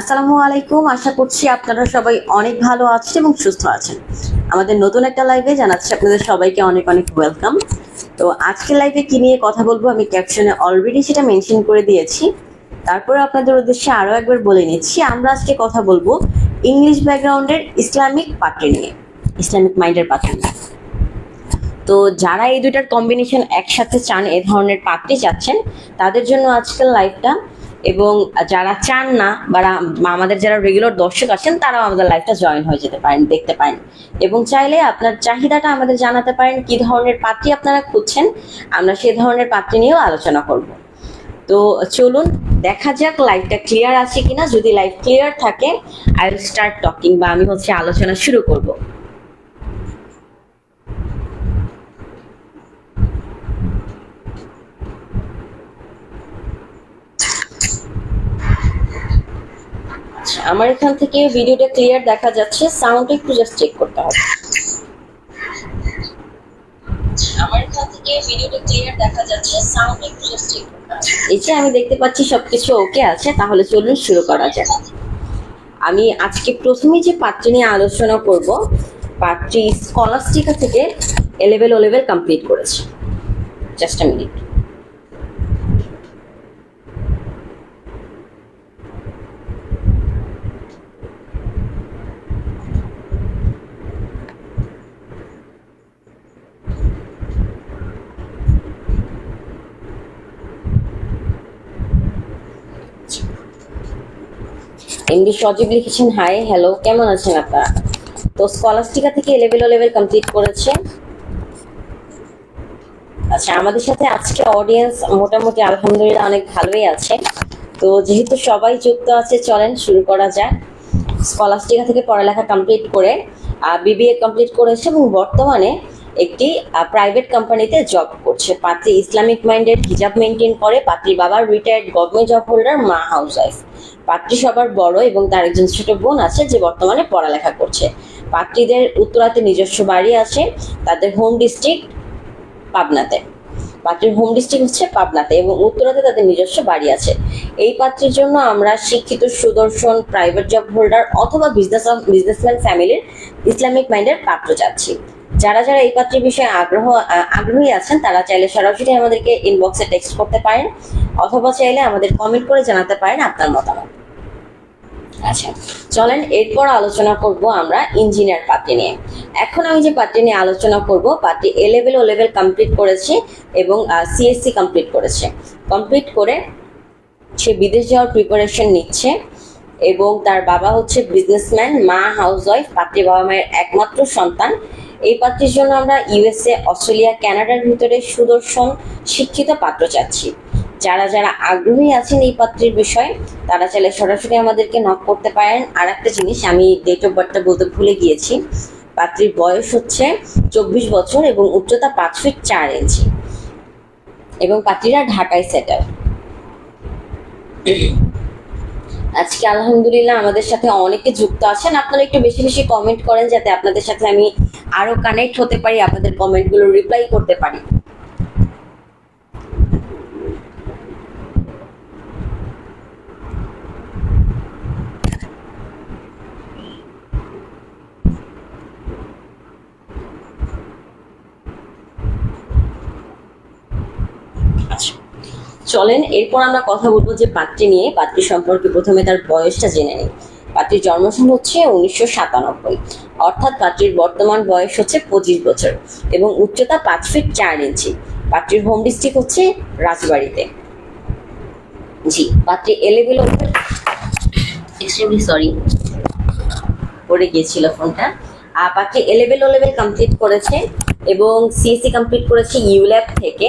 আসসালামু আলাইকুম। আশা করছি আপনারা সবাই অনেক ভালো আছেন এবং সুস্থ আছেন। আমাদের নতুন একটা লাইভে জানাচ্ছি আপনাদের সবাইকে অনেক অনেক ওয়েলকাম তো আজকের লাইভে কি নিয়ে কথা বলব আমি ক্যাপশনে অলরেডি সেটা মেনশন করে দিয়েছি। তারপরে আপনাদের উদ্দেশ্যে আরও একবার বলে নিচ্ছি, আমরা আজকে কথা বলব ইংলিশ ব্যাকগ্রাউন্ডের ইসলামিক পাত্রে নিয়ে ইসলামিক মাইন্ডের পাত্রে নিয়ে। তো যারা এই দুইটার কম্বিনেশন একসাথে চান এ ধরনের পাত্রী চাচ্ছেন, তাদের জন্য আজকের লাইভটা এবং যারা চান না, বা আমাদের যারা রেগুলার দর্শক আছেন, তারাও আমাদের লাইভটা জয়েন হয়ে যেতে পারেন, দেখতে পারেন। এবং চাইলে আপনার চাহিদাটা আমাদের জানাতে পারেন, কি ধরনের পাত্রী আপনারা খুঁজছেন, আমরা সেই ধরনের পাত্রী নিয়েও আলোচনা করব। তো চলুন, দেখা যাক লাইভটা ক্লিয়ার আছে কিনা। যদি লাইভ ক্লিয়ার থাকে আই উইল স্টার্ট টকিং বা আমি হচ্ছে আলোচনা শুরু করব। আমার এখান থেকে ভিডিওটা ক্লিয়ার দেখা যাচ্ছে সাউন্ড একটু জাস্ট চেক করতে হবে। আমার এখান থেকে ভিডিওটা ক্লিয়ার দেখা যাচ্ছে সাউন্ড করতে হবে। এই আমি দেখতে পাচ্ছি সবকিছু ওকে আছে, তাহলে চলুন শুরু করা যাক। আমি আজকে প্রথমেই যে পাত্রী নিয়ে আলোচনা করব পাত্রী স্কলাস্টিকা থেকে A level O level complete করেছে। Just a minute MD Sajib লিখেছেন হাই হ্যালো কেমন আছেন আপনারা? তো স্কলাস্টিকা থেকে লেভেল ও লেভেল কমপ্লিট করেছে। আচ্ছা আমাদের সাথে আজকে অডিয়েন্স মোটামুটি আলহামদুলিল্লাহ অনেক ভালোই আছে। তো যেহেতু সবাই যুক্ত আছে, চলেন শুরু করা যাক। স্কলাস্টিকা থেকে পড়ালেখা কমপ্লিট করে বিবিএ কমপ্লিট করেছে এবং বর্তমানে একটি প্রাইভেট কোম্পানিতে জব করছে। পাত্রী ইসলামিক মাইন্ডেড হিজাব মেনটেন করে। পাত্রীর বাবার রিটায়ার্ড গভর্নমেন্ট জব হোল্ডার মা হাউস ওয়াইফ পাত্রী সবার বড় এবং তার একজন ছোট বোন আছে যে বর্তমানে পড়ালেখা করছে। পাত্রীদের উত্তরাতে নিজস্ব বাড়ি আছে, তাদের হোম ডিস্ট্রিক্ট পাবনাতে। পাত্রীর হোম ডিস্ট্রিক্ট হচ্ছে পাবনাতে এবং উত্তরাতে তাদের নিজস্ব বাড়ি আছে। এই পাত্রীর জন্য আমরা শিক্ষিত, সুদর্শন প্রাইভেট জব হোল্ডার অথবা বিজনেস বিজনেসম্যান ফ্যামিলির ইসলামিক মাইন্ডের পাত্র চাচ্ছি। যারা যারা এই পাত্রের বিষয়ে আগ্রহ আগ্রহী আছেন, তারা চাইলে সরাসরি আমাদেরকে ইনবক্সে টেক্সট করতে পারেন, অথবা চাইলে আমাদের কমেন্ট করে জানাতে পারেন আপনার মতামত। আচ্ছা চলেন এরপর আলোচনা করব আমরা ইঞ্জিনিয়ার পাত্রী নিয়ে। এখন আমি যে নিয়ে আলোচনা করব A level O level complete করেছে এবং সিএসসি কমপ্লিট করেছে। কমপ্লিট করে সে বিদেশ যাওয়ার প্রিপারেশন নিচ্ছে এবং তার বাবা হচ্ছে বিজনেসম্যান মা হাউস ওয়াইফ পাত্রী বাবা মায়ের একমাত্র সন্তান। এই পাত্রীর জন্য আমরা ইউএসএ, অস্ট্রেলিয়া, কানাডার ভিতরে সুদর্শন, শিক্ষিত পাত্র চাচ্ছি। যারা যারা আগ্রহী আছেন এই পাত্রীর বিষয়ে, তারা চাইলে সরাসরি আমাদেরকে নক করতে পারেন। আর একটা জিনিস, আমি ডেট অফ বার্থটা বলতে ভুলে গিয়েছি। পাত্রীর বয়স হচ্ছে চব্বিশ বছর এবং উচ্চতা পাঁচ ফিট চার ইঞ্চি এবং পাত্রীরা ঢাকায় সেটার আজকে আলহামদুলিল্লাহ আমাদের সাথে অনেকে যুক্ত আছেন। আপনারা একটু বেশি বেশি কমেন্ট করেন যাতে আপনাদের সাথে আমি আরও কানেক্ট হতে পারি, আপনাদের কমেন্টগুলো রিপ্লাই করতে পারি। আচ্ছা চলেন, এরপর আমরা কথা বলব যে পাত্রী নিয়ে। পাত্রী সম্পর্কে প্রথমে তার বয়সটা জেনে নিই। পাত্রীর জন্মসাল হচ্ছে উনিশশো সাতানব্বই। অর্থাৎ পাত্রীর বর্তমান বয়স হচ্ছে পঁচিশ বছর এবং উচ্চতা পাঁচ ফিট চার ইঞ্চি। পাত্রীর হোম ডিস্ট্রিক্ট হচ্ছে রাজবাড়িতে। জি, পাত্রী এলেভেল এক্সট্রিমলি সরি পড়ে গিয়েছিল ফোনটা আর পাত্রী এলেভেল ও লেভেল কমপ্লিট করেছে এবং সিএসসি কমপ্লিট করেছে ইউল্যাব থেকে।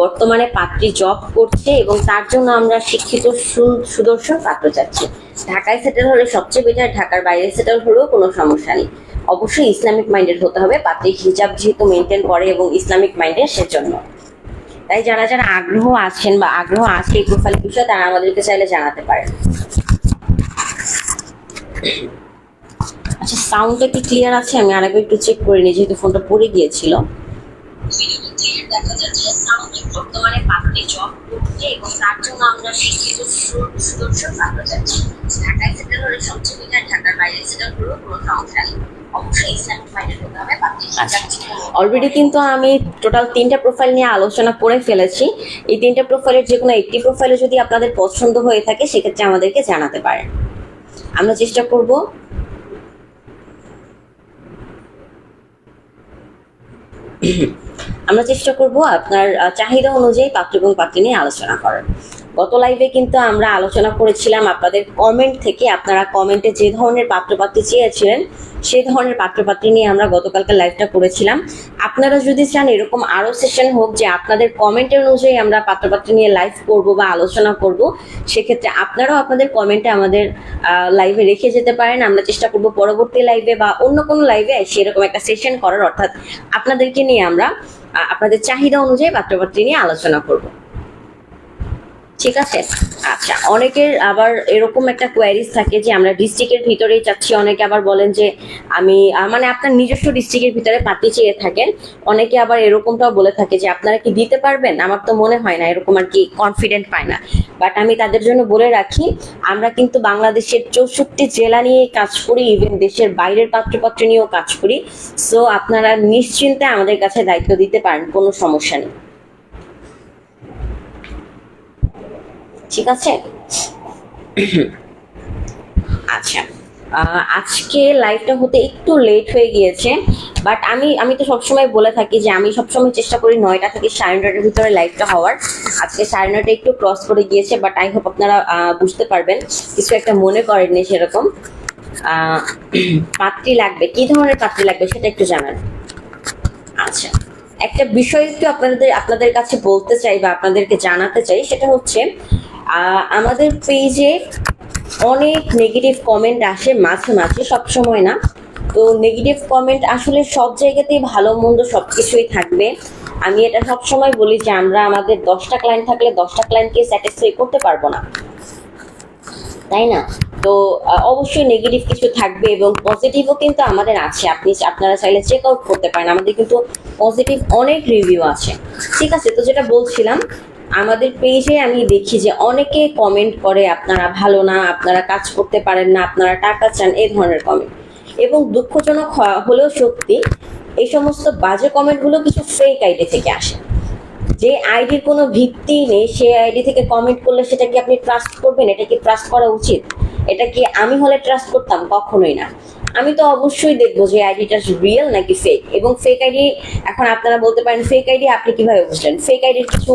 বর্তমানে পাত্রী জব করছে এবং তার জন্য আমরা শিক্ষিত সুদর্শন পাত্র চাচ্ছি। ঢাকায় সেটেল হলে সবচেয়ে বেটার ঢাকার বাইরে সেটেল হলেও কোনো সমস্যা নেই। অবশ্যই ইসলামিক মাইন্ডেড হতে হবে, পাত্রী হিজাব যেহেতু মেনটেন করে এবং ইসলামিক মাইন্ডের সেজন্য। তাই যারা যারা আগ্রহ আছেন বা আগ্রহ আছে এই প্রোফাইল বিষয়ে, তারা আমাদেরকে চাইলে জানাতে পারেন। আচ্ছা সাউন্ডটা কি ক্লিয়ার আছে? আমি আরেকবার একটু চেক করে নিই, যেহেতু ফোনটা পড়ে গিয়েছিল। দেখা যাচ্ছে সাউন্ড বর্তমানে পাত্রী জব হচ্ছে এবং তার জন্য আমরা শিক্ষিত সুদর্শন বাংলা যাচ্ছি। ঢাকায় সেটেল হলে সবচেয়ে বেটার ঢাকার বাইরে সেটেল হলেও কোনো সমস্যা নেই। অবশ্যই ইসলামিক মাইন্ডেড হতে হবে বাকি অলরেডি কিন্তু আমি টোটাল তিনটা প্রোফাইল নিয়ে আলোচনা করে ফেলেছি। এই তিনটা প্রোফাইলের যে কোনো একটি প্রোফাইলে যদি আপনাদের পছন্দ হয়ে থাকে সেক্ষেত্রে আমাদেরকে জানাতে পারেন। আমরা চেষ্টা করব। আমরা চেষ্টা করব আপনার চাহিদা অনুযায়ী পাত্র এবং পাত্রী নিয়ে আলোচনা করার। গত লাইভে কিন্তু আমরা আলোচনা করেছিলাম আপনাদের কমেন্ট থেকে, আপনারা কমেন্টে যে ধরনের পাত্রপাত্রী চেয়েছিলেন সেই ধরনের পাত্রপাত্রী নিয়ে আমরা গতকালকে লাইভটা করেছিলাম। আপনারা যদি চান এরকম আরও সেশন হোক যে আপনাদের কমেন্টের অনুযায়ী আমরা পাত্রপাত্রী নিয়ে লাইভ করব বা আলোচনা করব, সেক্ষেত্রে আপনারাও আপনাদের কমেন্টে আমাদের লাইভে রেখে যেতে পারেন। আমরা চেষ্টা করব পরবর্তী লাইভে বা অন্য কোনো লাইভে সেরকম একটা সেশন করার। অর্থাৎ আপনাদেরকে নিয়ে আমরা আপনাদের চাহিদা অনুযায়ী পাত্রপাত্রী নিয়ে আলোচনা করব। ঠিক আছে? আচ্ছা অনেকের আবার এরকম একটা কোয়ারিজ থাকে যে আমরা ডিস্ট্রিক্টের ভিতরেই চাচ্ছি অনেকে আবার বলেন যে আমি মানে আপনার নিজস্ব ডিস্ট্রিক্টের ভিতরে পাতি চেয়ে থাকেন। অনেকে আবার এরকমটাও বলে থাকে যে, আপনারা কি দিতে পারবেন? আমার তো মনে হয় না, এরকম আর কি কনফিডেন্ট পায় না। বাট আমি তাদের জন্য বলে রাখি, আমরা কিন্তু বাংলাদেশের চৌষট্টি জেলা নিয়ে কাজ করি ইভেন দেশের বাইরের পাত্রপত্র নিয়েও কাজ করি। সো আপনারা নিশ্চিন্তে আমাদের কাছে দায়িত্ব দিতে পারেন, কোনো সমস্যা নেই। ঠিক আছে? আচ্ছা আজকে লাইভটা হতে একটু লেট হয়ে গিয়েছে বাট আমি আমি তো সবসময় বলে থাকি যে আমি সবসময় চেষ্টা করি নয়টা থেকে সাড়ে নটার ভিতরে লাইভটা হওয়ার। আজকে সাড়ে নটা একটু ক্রস করে গিয়েছে বাট আই হোপ আপনারা বুঝতে পারবেন। কিছু একটা মনে করেননি সেরকম। পাত্রী লাগবে, কি ধরনের পাত্রী লাগবে সেটা একটু জানান। আচ্ছা একটা বিষয় একটু আপনাদের আপনাদের কাছে বলতে চাই বা আপনাদেরকে জানাতে চাই, সেটা হচ্ছে আমাদের পেজে অনেক নেগেটিভ কমেন্ট আসে মাঝে মাঝে, সব সময় না। তো নেগেটিভ কমেন্ট আসলে সব জায়গাতেই ভালো মন্দ সব কিছুই থাকবে। আমি এটা সব সময় বলি যে আমরা আমাদের দশটা ক্লায়েন্ট থাকলে দশটা ক্লায়েন্টকে স্যাটিসফাই করতে পারব না। তাই না? তো অবশ্যই নেগেটিভ কিছু থাকবে এবং পজিটিভও কিন্তু আমাদের আছে। আপনি আপনারা চাইলে চেক আউট করতে পারেন। আমাদের কিন্তু পজিটিভ অনেক রিভিউ আছে। ঠিক আছে, তো যেটা বলছিলাম আমাদের পেজে আমি দেখি যে অনেকে কমেন্ট করে, আপনারা ভালো না, আপনারা কাজ করতে পারেন না, আপনারা টাকা চান এই ধরনের কমেন্ট এবং দুঃখজনক হলেও সত্যি এই সমস্ত বাজে কমেন্টগুলো কিছু ফেক আইডি থেকে আসে। যে আইডির কোনো ভিত্তি নেই সেই আইডি থেকে কমেন্ট করলে সেটা কি আপনি ট্রাস্ট করবেন? এটা কি ট্রাস্ট করা উচিত? এটা কি আমি হলে ট্রাস্ট করতাম? কখনোই না। আমি তো অবশ্যই দেখব যে আইডিটা রিয়েল নাকি ফেক এবং ফেক আইডি এখন আপনারা বলতে পারেন ফেক আইডি আপনি কীভাবে বুঝলেন? ফেক আইডির কিছু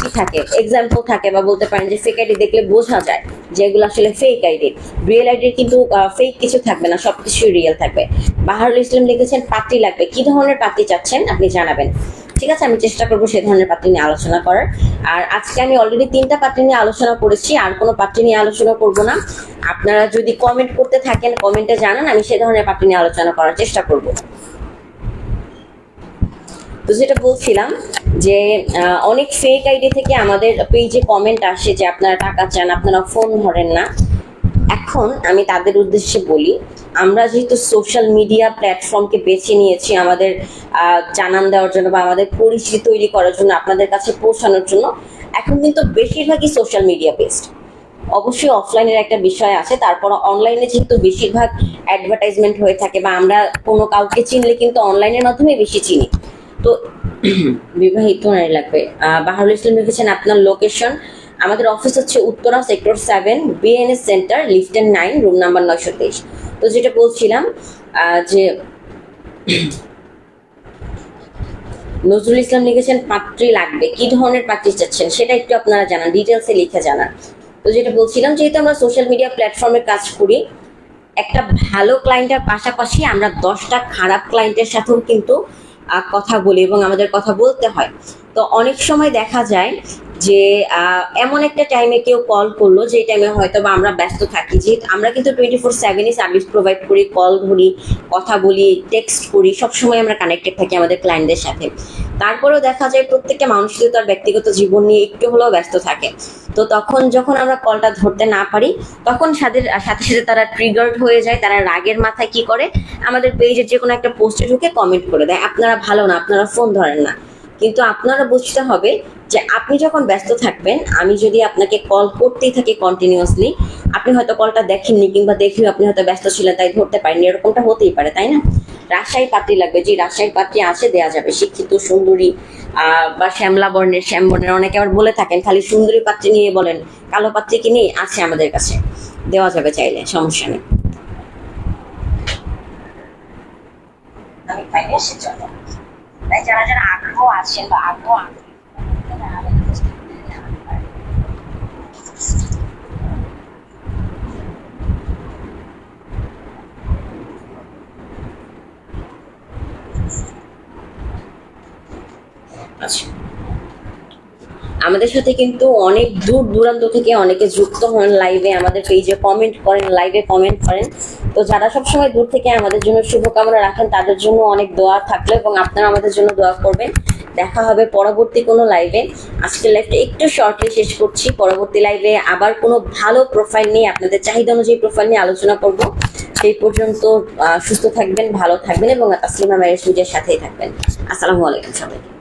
কি থাকে? এক্সাম্পল থাকে বা বলতে পারেন যে ফেক আইডি দেখলে বোঝা যায় যে এগুলো আসলে ফেক আইডি রিয়েল আইডির কিন্তু ফেক কিছু থাকবে না, সবকিছুই রিয়েল থাকবে। বাহারুল ইসলাম লিখেছেন পাত্রী লাগবে। কি ধরনের পাত্রী চাচ্ছেন আপনি জানাবেন? ঠিক আছে, আমি চেষ্টা করব সে ধরনের পাত্রী নিয়ে আলোচনা করার। আর আজকে আমি অলরেডি তিনটা পাত্রী নিয়ে আলোচনা করেছি, আর কোনো পাত্রী নিয়ে আলোচনা করব না। আপনারা যদি কমেন্ট করতে থাকেন কমেন্টে জানান, আমি সে ধরনের পাত্রী নিয়ে আলোচনা করার চেষ্টা করব। তো যেটা বলছিলাম যে অনেক ফেক আইডি থেকে আমাদের পেজে কমেন্ট আসে যে আপনারা টাকা চান, আপনারা ফোন ধরেন না। এখন আমি তাদের উদ্দেশ্যে বলি আমরা যেহেতু সোশ্যাল মিডিয়া প্ল্যাটফর্মকে বেছে নিয়েছি আমাদের জানান দেওয়ার জন্য বা আমাদের পরিচিতি তৈরি করার জন্য আপনাদের কাছে পৌঁছানোর জন্য এখন কিন্তু বেশিরভাগই সোশ্যাল মিডিয়া বেসড অবশ্যই অফলাইনের একটা বিষয় আছে তারপর অনলাইনে যেহেতু বেশিরভাগ অ্যাডভার্টাইজমেন্ট হয়ে থাকে বা আমরা কোনো কাউকে চিনলে কিন্তু অনলাইনের মাধ্যমে বেশি চিনি। তো বিবাহিত নারী লাগবে। বাহারুল ইসলাম লিখেছেন আপনার লোকেশন আমাদের অফিস হচ্ছে Uttara sector seven BNS centre লিফটেন nine room number নয়শো তেইশ। তো যেটা বলছিলাম যে নজরুল ইসলাম লিখেছেন পাত্রী লাগবে। কি ধরনের পাত্রী চাচ্ছেন? সেটা একটু আপনারা জানান ডিটেলসে লিখে জানান। তো যেটা বলছিলাম, যেহেতু আমরা সোশ্যাল মিডিয়া প্ল্যাটফর্মে কাজ করি, একটা ভালো ক্লায়েন্টের পাশাপাশি আমরা দশটা খারাপ ক্লায়েন্টের সাথেও কিন্তু কথা বলি এবং আমাদের কথা বলতে হয়। তো অনেক সময় দেখা যায় যে এমন একটা টাইমে কেউ কল করল, যে টাইমে হয়তো বা আমরা ব্যস্ত থাকি। যে আমরা কিন্তু টোয়েন্টি ফোর সেভেনই সার্ভিস প্রোভাইড করি কল ধরি, কথা বলি টেক্সট করি, সবসময় আমরা কানেক্টেড থাকি আমাদের ক্লায়েন্টদের সাথে। তারপরেও দেখা যায় প্রত্যেকটা মানুষই তার ব্যক্তিগত জীবন নিয়ে একটু হলেও ব্যস্ত থাকে। তো তখন যখন আমরা কলটা ধরতে না পারি, তখন সাথে সাথে সাথে তারা ট্রিগার্ড হয়ে যায়, তারা রাগের মাথায় কি করে? আমাদের পেজের যে কোনো একটা পোস্টে ঢুকে কমেন্ট করে দেয়, আপনারা ভালো না, আপনারা ফোন ধরেন না। কিন্তু আপনারা বুঝতে হবে যে আপনি যখন ব্যস্ত থাকবেন, আমি যদি আপনাকে কল করতেই থাকি কন্টিনিউয়াসলি আপনি হয়তো কলটা দেখেননি কিংবা দেখেও আপনি হয়তো ব্যস্ত ছিলেন, তাই ধরতে পারেননি, এরকমটা হতেই পারে, তাই না? রাজশাহী পাত্রী লাগবে যে রাজশাহী পাত্রী আছে, দেয়া যাবে, শিক্ষিত, সুন্দরী বা শ্যামলা বর্ণের, শ্যাম বর্ণের অনেকে আবার বলে থাকেন, খালি সুন্দরী পাত্রী নিয়ে বলেন, কালো পাত্রী কি নেই? আছে আমাদের কাছে, দেওয়া যাবে চাইলে, সমস্যা নেই। আমি পাইলে সে চলে তাই যারা যারা আগ্রহ আছেন বা আগ্রহ আচ্ছা আমাদের সাথে কিন্তু অনেক দূর দূরান্ত থেকে অনেকে যুক্ত হন লাইভে আমাদের পেজে কমেন্ট করেন লাইভে কমেন্ট করেন। তো যারা সবসময় দূর থেকে আমাদের জন্য শুভকামনা রাখেন, তাদের জন্য অনেক দোয়া থাকল এবং আপনারা আমাদের জন্য দোয়া করবেন। দেখা হবে পরবর্তী কোনো লাইভে আজকের লাইভটা একটু শর্টলি শেষ করছি। পরবর্তী লাইভে আবার কোনো ভালো প্রোফাইল নিয়ে, আপনাদের চাহিদা অনুযায়ী প্রোফাইল নিয়ে আলোচনা করব। সেই পর্যন্ত সুস্থ থাকবেন, ভালো থাকবেন এবং তাসলিমা ম্যারেজ মিডিয়ার সাথেই থাকবেন। আসসালামু আলাইকুম সবাইকে।